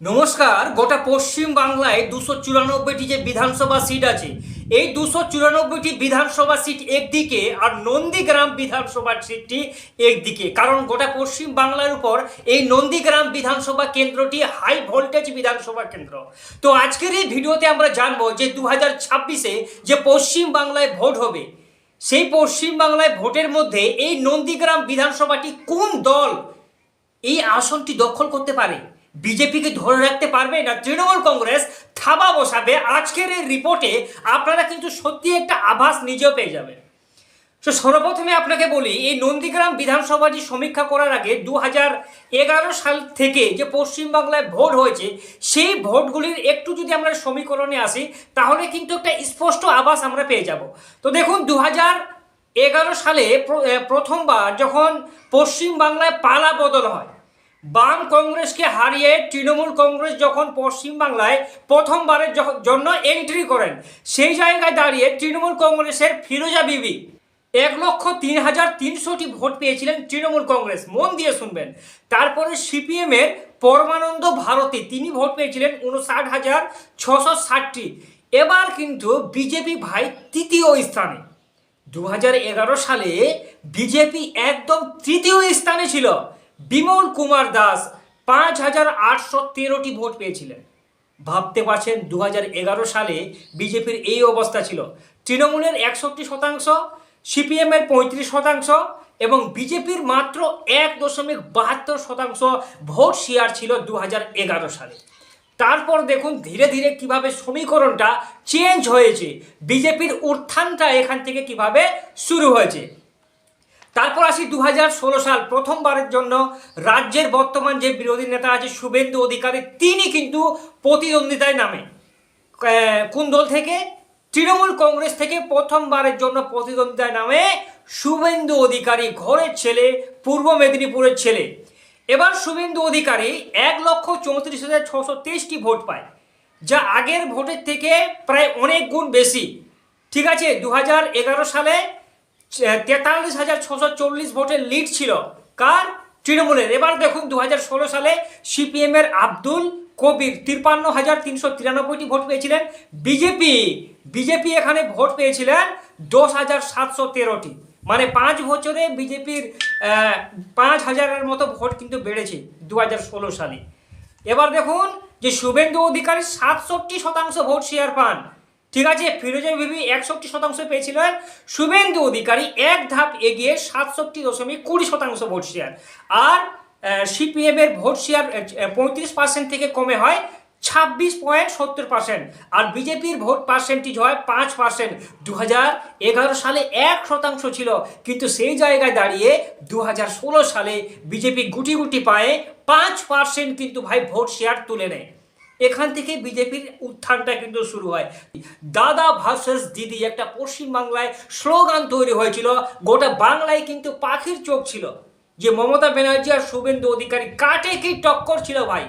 নমস্কার, গোটা পশ্চিম বাংলায় দুশো চুরানব্বইটি যে বিধানসভা সিট আছে, এই দুশো চুরানব্বইটি বিধানসভা সিট একদিকে আর নন্দীগ্রাম বিধানসভা সিটটি একদিকে। কারণ গোটা পশ্চিম বাংলার উপর এই নন্দীগ্রাম বিধানসভা কেন্দ্রটি হাই ভোল্টেজ বিধানসভা কেন্দ্র। তো আজকের এই ভিডিওতে আমরা জানব যে দু হাজার ছাব্বিশে যে পশ্চিম বাংলায় ভোট হবে, সেই পশ্চিম বাংলায় ভোটের মধ্যে এই নন্দীগ্রাম বিধানসভাটি কোন দল এই আসনটি দখল করতে পারে? বিজেপিকে ধরে রাখতে পারবে না তৃণমূল কংগ্রেস, থাবা বসাবে। আজকের এই রিপোর্টে আপনারা কিন্তু সত্যি একটা আভাস নিজেও পেয়ে যাবেন। তো সর্বপ্রথমে আপনাকে বলি, এই নন্দীগ্রাম বিধানসভা যে সমীক্ষা করার আগে দু এগারো সাল থেকে যে পশ্চিমবাংলায় ভোট হয়েছে, সেই ভোটগুলির একটু যদি আমরা সমীকরণে আসি, তাহলে কিন্তু একটা স্পষ্ট আভাস আমরা পেয়ে যাব। তো দেখুন দু এগারো সালে প্রথমবার যখন পশ্চিমবাংলায় পালা বদল হয় বাম কংগ্রেসকে হারিয়ে তৃণমূল কংগ্রেস যখন পশ্চিমবাংলায় প্রথমবারের জন্য এন্ট্রি করেন, সেই জায়গায় দাঁড়িয়ে তৃণমূল কংগ্রেসের ফিরোজা বিবি এক লক্ষ তিন হাজার তিনশোটি ভোট পেয়েছিলেন তৃণমূল কংগ্রেস। মন দিয়ে শুনবেন। তারপরে সিপিএম এর পরমানন্দ ভারতী, তিনি ভোট পেয়েছিলেন উনষাট হাজার ছশো ষাটটি। এবার কিন্তু বিজেপি ভাই তৃতীয় স্থানে। দু হাজার এগারো সালে বিজেপি একদম তৃতীয় স্থানে ছিল। বিমল কুমার দাস পাঁচ হাজার আটশো তেরোটি ভোট পেয়েছিলেন। ভাবতে পারছেন দু হাজার এগারো সালে বিজেপির এই অবস্থা ছিল। তৃণমূলের একষট্টি শতাংশ সিপিএমের পঁয়ত্রিশ শতাংশ এবং বিজেপির মাত্র এক দশমিক বাহাত্তর শতাংশ ভোট শেয়ার ছিল দু হাজার এগারো সালে। তারপর দেখুন ধীরে ধীরে কীভাবে সমীকরণটা চেঞ্জ হয়েছে। বিজেপির উত্থানটা এখান থেকে কীভাবে শুরু হয়েছে। তারপর আসি দু হাজার ষোলো সাল প্রথমবারের জন্য রাজ্যের বর্তমান যে বিরোধী নেতা আছে শুভেন্দু অধিকারী, তিনি কিন্তু প্রতিদ্বন্দ্বিতায় নামে। কোন দল থেকে? তৃণমূল কংগ্রেস থেকে প্রথমবারের জন্য প্রতিদ্বন্দ্বিতায় নামে শুভেন্দু অধিকারী, ঘরের ছেলে, পূর্ব মেদিনীপুরের ছেলে। এবার শুভেন্দু অধিকারী এক লক্ষ চৌত্রিশ হাজার ছশো তেইশটি ভোট পায়, যা আগের ভোটের থেকে প্রায় অনেক গুণ বেশি। ঠিক আছে দু হাজার এগারো সালে তেতাল্লিশ হাজার ছশো চল্লিশ ভোটের লিড ছিল। কার? তৃণমূলের। এবার দেখুন দু হাজার ষোলো সালে সিপিএম এর আব্দুল কবির তিপ্পান্ন হাজার তিনশো তিরানব্বইটি ভোট পেয়েছিলেন। বিজেপি বিজেপি এখানে ভোট পেয়েছিলেন দশ হাজার সাতশো তেরোটি। মানে পাঁচ বছরে বিজেপির পাঁচ হাজারের মতো ভোট কিন্তু বেড়েছে দু হাজার ষোলো সালে। এবার দেখুন যে শুভেন্দু অধিকারী সাতষট্টি শতাংশ ভোট শেয়ার পান। ঠিক আছে ফিরোজা বিবি একষট্টি শতাংশ পেয়েছিলেন শুভেন্দু অধিকারী এক ধাপ এগিয়ে সাতষট্টি দশমিক কুড়ি শতাংশ ভোট শেয়ার আর সিপিএম এর ভোট শেয়ার পঁয়ত্রিশ পার্সেন্ট থেকে কমে হয় ছাব্বিশ পয়েন্ট সত্তর পার্সেন্ট আর বিজেপির ভোট পার্সেন্টেজ হয় পাঁচ পার্সেন্ট দু হাজার এগারো সালে এক শতাংশ ছিল, কিন্তু সেই জায়গায় দাঁড়িয়ে দু হাজার ষোলো সালে বিজেপি গুটি গুটি পায়ে পাঁচ পার্সেন্ট কিন্তু ভাই ভোট শেয়ার তুলে নেয়। এখান থেকে বিজেপির উত্থানটা কিন্তু শুরু হয়। দাদা ভার্সেস দিদি একটা পশ্চিমবাংলায় স্লোগান তৈরি হয়েছিল, গোটা বাংলায় কিন্তু পাখির চোখ ছিল। যে মমতা ব্যানার্জি আর শুভেন্দু অধিকারী কাটে কি টক্কর ছিল ভাই?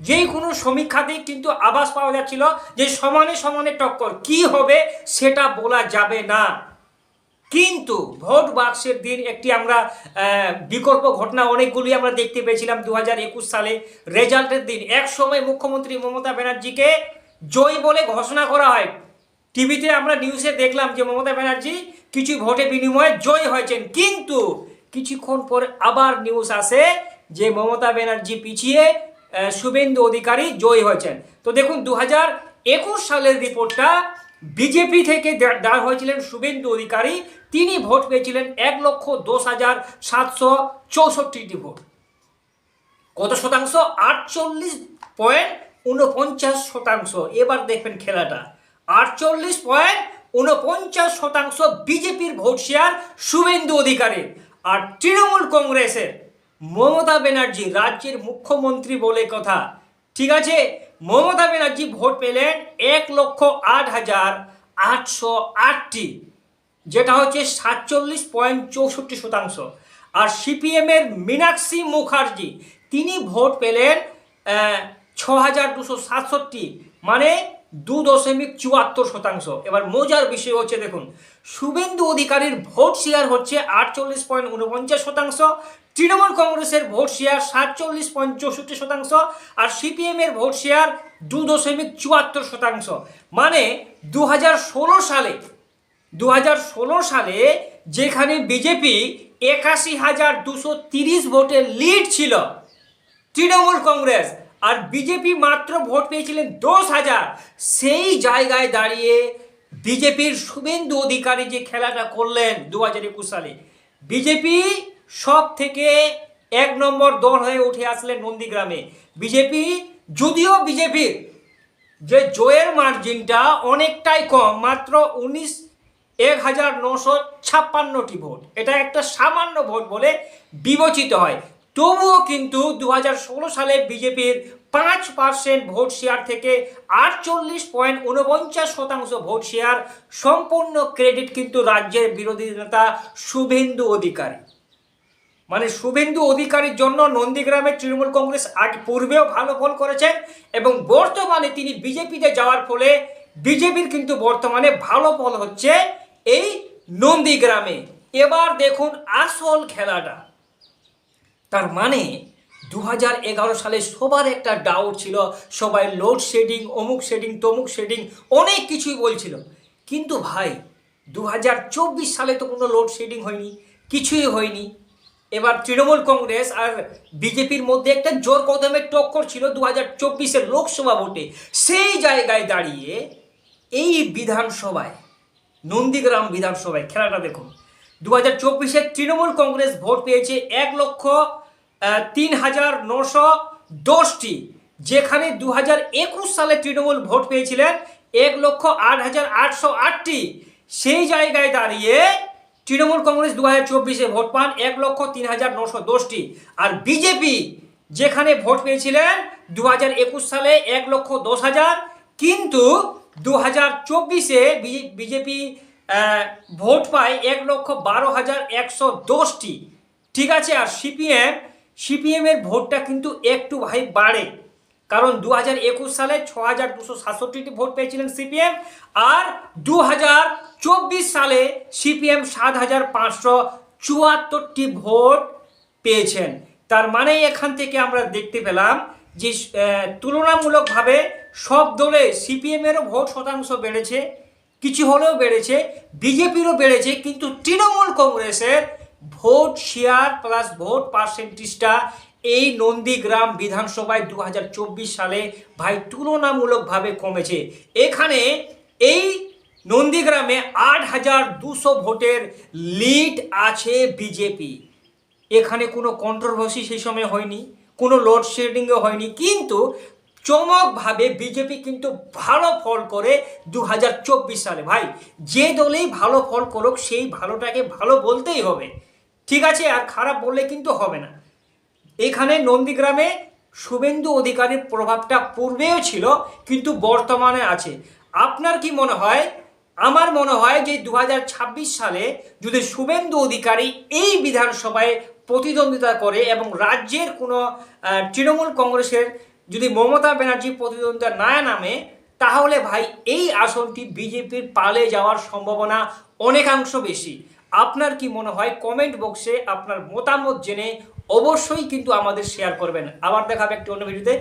যে কোনো সমীক্ষাতেই কিন্তু আভাস পাওয়া যাচ্ছিল যে সমানে সমানে টক্কর। কি হবে সেটা বলা যাবে না। কিন্তু ভোট বাক্সের দিন একটি আমরা বিকল্প ঘটনা অনেকগুলি আমরা দেখতে পেয়েছিলাম দু হাজার একুশ সালে। রেজাল্টের দিন, এক সময় মুখ্যমন্ত্রী মমতা ব্যানার্জিকে জয় বলে ঘোষণা করা হয়। টিভিতে আমরা নিউজে দেখলাম যে মমতা ব্যানার্জি কিছু ভোটে বিনিময়ে জয় হয়েছেন, কিন্তু কিছুক্ষণ পর আবার নিউজ আসে যে মমতা ব্যানার্জি পিছিয়ে শুভেন্দু অধিকারী জয় হয়েছেন। তো দেখুন দু হাজার একুশ সালের রিপোর্টটা বিজেপি থেকে দাঁড় হয়েছিলেন শুভেন্দু অধিকারী। তিনি ভোট পেয়েছিলেন এক লক্ষ দশ হাজার সাতশো চৌষট্টিটি ভোট। কত শতাংশ? আটচল্লিশ পয়েন্ট উনপঞ্চাশ শতাংশ। এবার দেখবেন খেলাটা। আটচল্লিশ পয়েন্ট উনপঞ্চাশ শতাংশ বিজেপির ভোট শেয়ার শুভেন্দু অধিকারীর। আর তৃণমূল কংগ্রেসের মমতা ব্যানার্জি, রাজ্যের মুখ্যমন্ত্রী বলে কথা। ঠিক আছে? মমতা ব্যানার্জি ভোট পেলেন এক লক্ষ আট হাজার আটশো আটটি, যেটা হচ্ছে সাতচল্লিশ পয়েন্ট চৌষট্টি শতাংশ। আর সিপিএমের মীনাক্ষী মুখার্জি, তিনি ভোট পেলেন ছ হাজার দুশো সাতষট্টি মানে দু দশমিক চুয়াত্তর শতাংশ। এবার মজার বিষয় হচ্ছে, দেখুন, শুভেন্দু অধিকারীর ভোট শেয়ার হচ্ছে আটচল্লিশ পয়েন্ট উনপঞ্চাশ শতাংশ, তৃণমূল কংগ্রেসের ভোট শেয়ার সাতচল্লিশ পয়েন্ট চৌষট্টি শতাংশ, আর সিপিএম এর ভোট শেয়ার দু দশমিক চুয়াত্তর শতাংশ। মানে দু হাজার ষোলো সালে দু হাজার ষোলো সালে যেখানে বিজেপি একাশি হাজার দুশো তিরিশ ভোটের লিড ছিল তৃণমূল কংগ্রেস আর বিজেপি মাত্র ভোট পেয়েছিলেন দশ হাজার। সেই জায়গায় দাঁড়িয়ে বিজেপির শুভেন্দু অধিকারী যে খেলাটা করলেন দু হাজার একুশ সালে, বিজেপি সব থেকে এক নম্বর দল হয়ে উঠে আসলেন নন্দীগ্রামে। বিজেপি, যদিও বিজেপির যে জয়ের মার্জিনটা অনেকটাই কম, মাত্র উনিশ এক হাজার নশো ছাপ্পান্নটি ভোট। এটা একটা সামান্য ভোট বলে বিবেচিত হয়। তবুও কিন্তু দু হাজার ষোলো সালে বিজেপির পাঁচ পার্সেন্ট ভোট শেয়ার থেকে আটচল্লিশ পয়েন্ট উনপঞ্চাশ শতাংশ ভোট শেয়ার সম্পূর্ণ ক্রেডিট কিন্তু রাজ্যের বিরোধী নেতা শুভেন্দু অধিকারী। মানে শুভেন্দু অধিকারীর জন্য নন্দীগ্রামে তৃণমূল কংগ্রেস আগে পূর্বেও ভালো ফল করেছেন এবং বর্তমানে তিনি বিজেপিতে যাওয়ার ফলে বিজেপির কিন্তু বর্তমানে ভালো ফল হচ্ছে এই নন্দীগ্রামে। এবার দেখুন আসল খেলাটা। তার মানে দু হাজার এগারো সালে সবার একটা ডাউট ছিল, সবাই লোড শেডিং অমুক শেডিং তমুক শেডিং অনেক কিছুই বলছিল। কিন্তু ভাই দু হাজার চব্বিশ সালে তো কোনো লোড শেডিং হয়নি, কিছুই হয়নি। এবার তৃণমূল কংগ্রেস আর বিজেপির মধ্যে একটা জোর কদমের টক্কর ছিল দু হাজার চব্বিশের লোকসভা ভোটে। সেই জায়গায় দাঁড়িয়ে এই বিধানসভায়, নন্দীগ্রাম বিধানসভায়, খেলাটা দেখুন দু হাজার চব্বিশে তৃণমূল কংগ্রেস ভোট পেয়েছে এক লক্ষ তিন হাজার নশো দশটি, যেখানে দু হাজার একুশ সালে তৃণমূল ভোট পেয়েছিলেন এক লক্ষ আট হাজার আটশো আটটি। সেই জায়গায় দাঁড়িয়ে তৃণমূল কংগ্রেস দু হাজার চব্বিশে ভোট পান এক লক্ষ তিন হাজার নশো দশটি। আর বিজেপি, যেখানে ভোট পেয়েছিলেন দু হাজার একুশ সালে এক লক্ষ দশ হাজার। কিন্তু দু হাজার চব্বিশে বিজেপি ভোট পায় এক লক্ষ বারো হাজার একশো দশটি। ঠিক আছে? আর সিপিএম সিপিএমের ভোটটা কিন্তু একটু ভাই বাড়ে। কারণ দু হাজার একুশ সালে ছ হাজার দুশো সাতষট্টিটি ভোট পেয়েছিলেন সিপিএম আর দু হাজার চব্বিশ সালে সিপিএম সাত হাজার পাঁচশো চুয়াত্তরটি ভোট পেয়েছেন। তার মানে এখান থেকে আমরা দেখতে পেলাম যে তুলনামূলকভাবে সব দলে সিপিএমেরও ভোট শতাংশ বেড়েছে, কিছু হলেও বেড়েছে, বিজেপিরও বেড়েছে, কিন্তু তৃণমূল কংগ্রেসের ভোট শেয়ার প্লাস ভোট পার্সেন্টেজটা এই নন্দীগ্রাম বিধানসভায় দু হাজার চব্বিশ সালে ভাই তুলনামূলকভাবে কমেছে। এখানে এই নন্দীগ্রামে আট হাজার দুশো ভোটের লিড আছে বিজেপি এখানে কোনো কন্ট্রোভার্সি সেই সময় হয়নি, কোনো লোডশেডিংও হয়নি, কিন্তু চমকভাবে বিজেপি কিন্তু ভালো ফল করে দু হাজার চব্বিশ সালে। ভাই, যে দলেই ভালো ফল করুক, সেই ভালোটাকে ভালো বলতেই হবে। ঠিক আছে, আর খারাপ বললে কিন্তু হবে না। এখানে নন্দীগ্রামে শুভেন্দু অধিকারীর প্রভাবটা পূর্বেও ছিল, কিন্তু বর্তমানে আছে। আপনার কি মনে হয়? আমার মনে হয় যে দু হাজার ছাব্বিশ সালে যদি শুভেন্দু অধিকারী এই বিধানসভায় প্রতিদ্বন্দ্বিতা করে এবং রাজ্যের কোনো তৃণমূল কংগ্রেসের যদি মমতা ব্যানার্জি প্রতিদ্বন্দ্বিতা না নামে, তাহলে ভাই এই আসনটি বিজেপির পালে যাওয়ার সম্ভাবনা অনেকাংশ বেশি। আপনার কি মনে হয় কমেন্ট বক্সে আপনার মতামত জেনে অবশ্যই কিন্তু আমাদের শেয়ার করবেন। আবার দেখাবে একটি অন্য ভিডিওতে